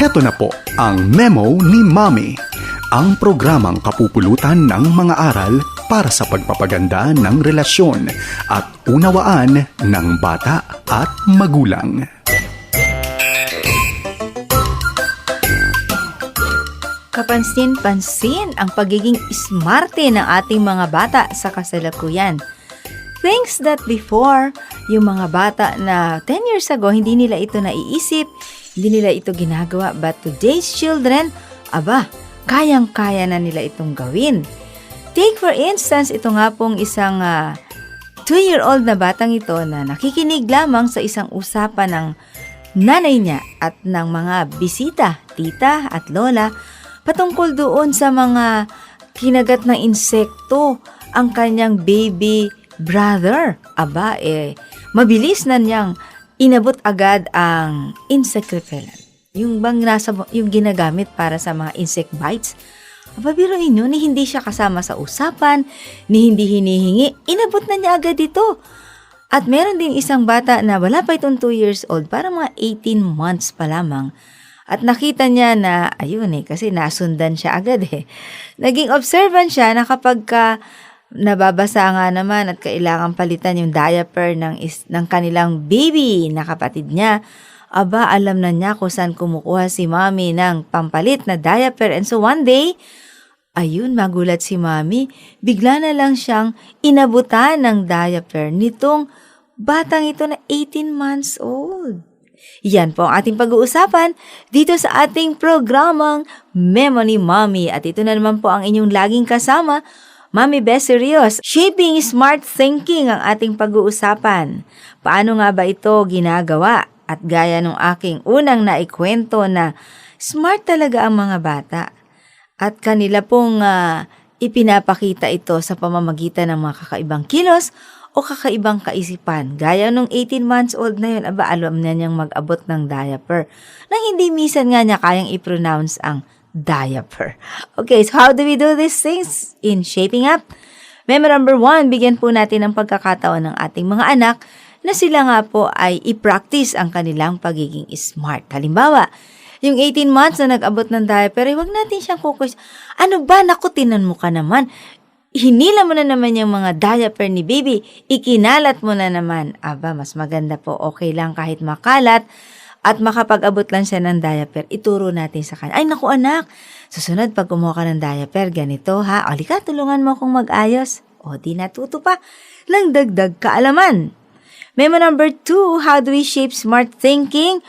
Heto na po ang memo ni Mommy. Ang programang kapupulutan ng mga aral para sa pagpapaganda ng relasyon at unawaan ng bata at magulang. Kapansin-pansin ang pagiging smarte ng ating mga bata sa kasalukuyan. Things that before, yung mga bata na 10 years ago, hindi nila ito naiisip, hindi nila ito ginagawa. But today's children, aba, kayang-kaya na nila itong gawin. Take for instance, ito nga pong isang 2-year-old na batang ito na nakikinig lamang sa isang usapan ng nanay niya at ng mga bisita, tita at lola patungkol doon sa mga kinagat ng insekto ang kanyang baby brother. Aba, eh, mabilis na niyang inabot agad ang insect repellent. Yung bang nasa, yung ginagamit para sa mga insect bites. Aba, biruin nyo, ni hindi siya kasama sa usapan, ni hindi hinihingi, inabot na niya agad ito. At meron din isang bata na wala pa itong 2 years old, para mga 18 months pa lamang. At nakita niya na, ayun eh, kasi nasundan siya agad eh. Naging observant siya na kapag ka nababasa nga naman at kailangan palitan yung diaper ng, is, ng kanilang baby na kapatid niya, aba, alam na niya kung saan kumukuha si mami ng pampalit na diaper. And so one day, ayun, magulat si mami, bigla na lang siyang inabutan ng diaper nitong batang ito na 18 months old. Yan po ang ating pag-uusapan dito sa ating programang Memo ni Mommy. At ito na naman po ang inyong laging kasama, Mami Beserios. Shaping Smart Thinking ang ating pag-uusapan. Paano nga ba ito ginagawa? At gaya ng aking unang naikwento na smart talaga ang mga bata. At kanila pong ah, ipinapakita ito sa pamamagitan ng mga kakaibang kilos o kakaibang kaisipan. Gaya nung 18 months old na yun, aba alam na niyang mag-abot ng diaper. Nang hindi misan nga niya kayang i-pronounce ang diaper. Okay, so how do we do these things in shaping up? Memo number one, bigyan po natin ng pagkakataon ng ating mga anak na sila nga po ay i-practice ang kanilang pagiging smart. Halimbawa, yung 18 months na nag-abot ng diaper, eh, wag natin siyang kukus. Ano ba, naku, tinan mo ka naman hinila mo na naman yung mga diaper ni baby, ikinalat mo na naman. Aba, mas maganda po, okay lang kahit makalat at makapag-abot lang siya ng diaper, ituro natin sa kanya. Ay, naku anak, susunod pag kumuha ka ng diaper, ganito ha, o ka, tulungan mo akong mag-ayos. O, di natuto pa. Lang dagdag kaalaman. Memo number two, how do we shape smart thinking?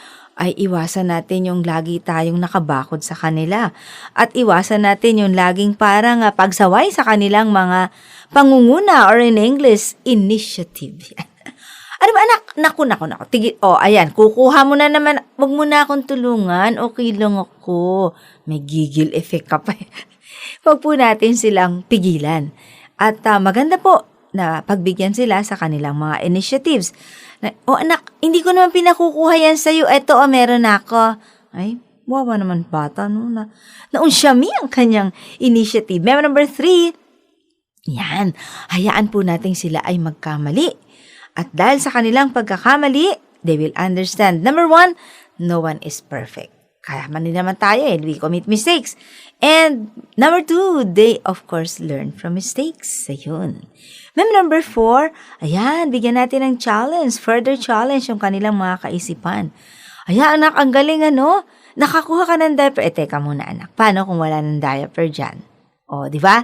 ay iwasan natin yung lagi tayong nakabakod sa kanila. At iwasan natin yung laging parang uh, pagsaway sa kanilang mga pangunguna or in English, initiative. ano ba anak? Naku, naku, naku. Tigil. Oh, ayan. Kukuha mo na naman. Huwag mo na akong tulungan. Okay lang ako. May gigil effect ka pa. Huwag po natin silang pigilan. At uh, maganda po na pagbigyan sila sa kanilang mga initiatives. Na, oh anak, hindi ko naman pinakukuha yan sa'yo. Eto, oh, meron ako. Ay, wawa naman bata, no? Na, naunsyami ang kanyang initiative. Memo number three, yan, hayaan po natin sila ay magkamali. At dahil sa kanilang pagkakamali, they will understand. Number one, no one is perfect. Kaya man din naman tayo eh, we commit mistakes. And number two, they of course learn from mistakes. Ayun. Mem number four, ayan, bigyan natin ng challenge, further challenge yung kanilang mga kaisipan. Ayan, anak, ang galing ano? Nakakuha ka ng diaper. Eh, teka muna anak, paano kung wala ng diaper dyan? O, di ba?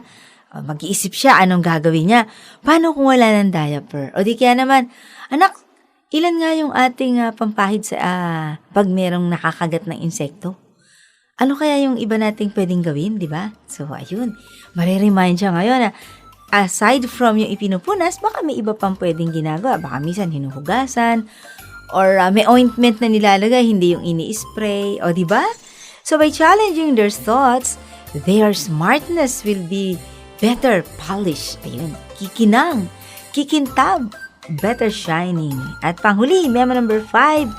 O, Mag-iisip siya anong gagawin niya. Paano kung wala ng diaper? O di kaya naman, anak, ilan nga yung ating uh, pampahid sa uh, pag merong nakakagat ng insekto? Ano kaya yung iba nating pwedeng gawin, di ba? So, ayun. Mariremind siya ngayon na aside from yung ipinupunas, baka may iba pang pwedeng ginagawa. Baka minsan hinuhugasan, or uh, may ointment na nilalagay, hindi yung ini-spray, o di ba? So by challenging their thoughts, their smartness will be better polished. Ayun, kikinang, kikintab, better shining. At panghuli, memo number five,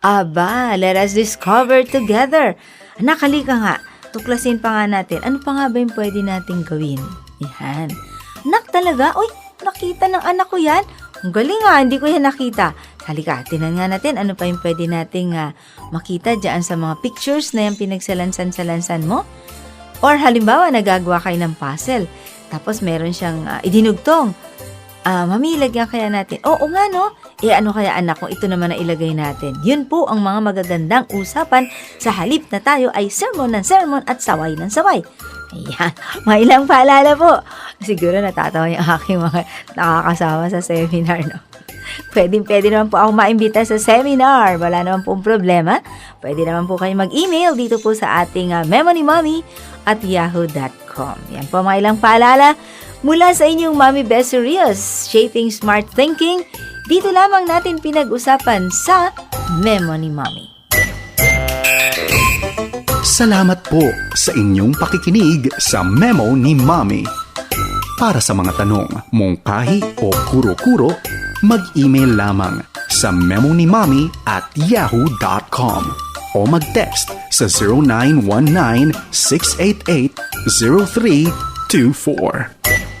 Aba, let us discover together. Anak, halika nga. Tuklasin pa nga natin. Ano pa nga ba yung pwede nating gawin? Yan. Nak talaga? Uy, nakita ng anak ko yan. Ang galing nga, hindi ko yan nakita. Halika, tinan nga natin ano pa yung pwede nating ah, makita dyan sa mga pictures na yung pinagsalansan-salansan mo. Or halimbawa, nagagawa kayo ng puzzle. Tapos meron siyang ah, idinugtong. Ah, mami, ilagyan kaya natin. Oo nga no. Eh ano kaya anak ko, ito naman na ilagay natin. Yun po ang mga magagandang usapan sa halip na tayo ay sermon ng sermon at saway ng saway. Ayan, may ilang paalala po. Siguro natatawa yung aking mga nakakasama sa seminar, no? Pwede, pwede naman po ako maimbita sa seminar. Wala naman pong problema. Pwede naman po kayo mag-email dito po sa ating uh, memonymommy at yahoo.com. Yan po mga ilang paalala mula sa inyong Mommy Besurios, Shaping Smart Thinking. Dito lamang natin pinag-usapan sa Memo Mommy. Salamat po sa inyong pakikinig sa Memo ni Mommy. Para sa mga tanong, mungkahi o kuro-kuro, mag-email lamang sa memonymommy at yahoo.com o mag-text sa 0919-688-0324.